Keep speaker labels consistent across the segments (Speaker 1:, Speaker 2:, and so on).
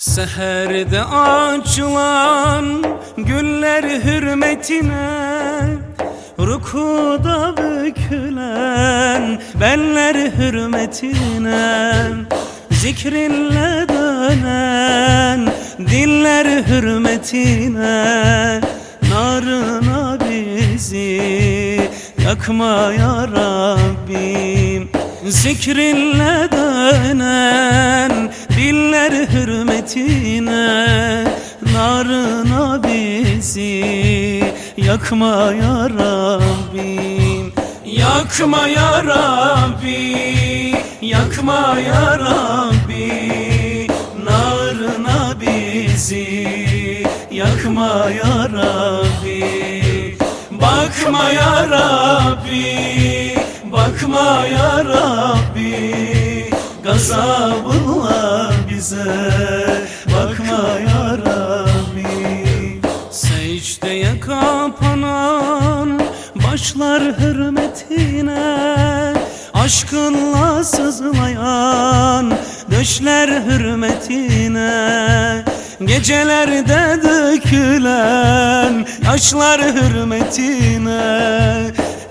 Speaker 1: Seherde açılan güller hürmetine Rukuda bükülen beller hürmetine. Zikrinle dönen diller hürmetine Narına bizi yakma ya Rabbim. Zikrinle dönen diller hürmetine Narına bizi yakma ya Rabbim. Yakma ya Rabbi Yakma ya Rabbi Narına bizi yakma ya Rabbi Bakma ya Rabbi Bakma ya Rabbi Gazabınla bize Bakma ya Rabbi Secdeye kapanan Başlar hürmetine Aşkınla sızlayan Düşler hürmetine. Gecelerde dökülen Yaşlar hürmetine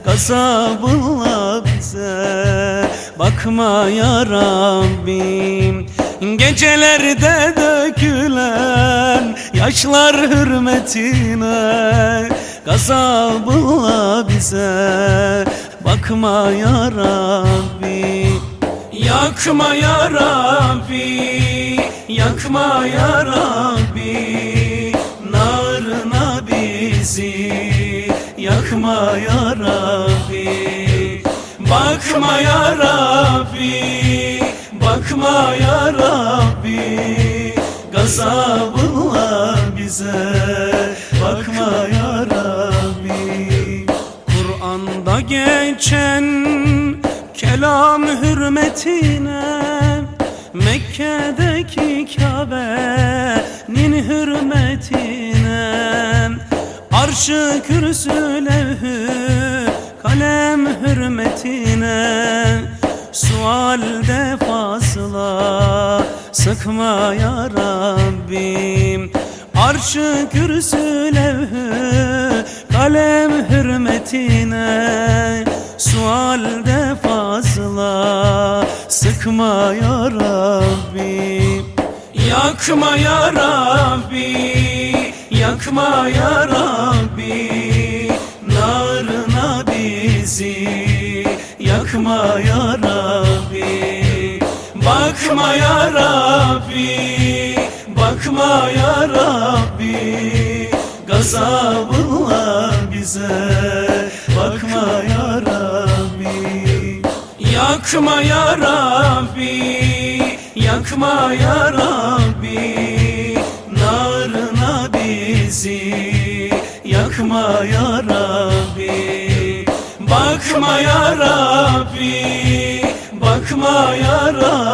Speaker 1: Gazabınla bize Bakma ya Rabbim Gecelerde dökülen Yaşlar hürmetine Gazabınla bize Bakma ya Rabbi. Yakma ya Rabbi Yakma ya Rabbi. Narına bizi Yakma ya Rabbi. Bakma ya Rabbi Bakma ya Gazabınla bize Bakma ya Kur'an'da geçen kelam hürmetine Mekke'deki Kabe'nin hürmetine Arşı kürsü levhü kalem hürmetine Sualde sıkma ya Rabbim. Arşı kürsü levhü kalem hürmetine. Sualde fazla sıkma ya Rabbi Yakma ya Rabbi Yakma ya Rabbi Narına bizi Yakma ya Rabbi Bakma ya Rabbi Bakma ya Rabbi Gazabınla bize. Bakma ya Rabbi Yakma ya Rabbi Yakma ya Rabbi Narına bizi. Yakma ya Rabbi Bakma ya Rabbi Bakma ya Rabbi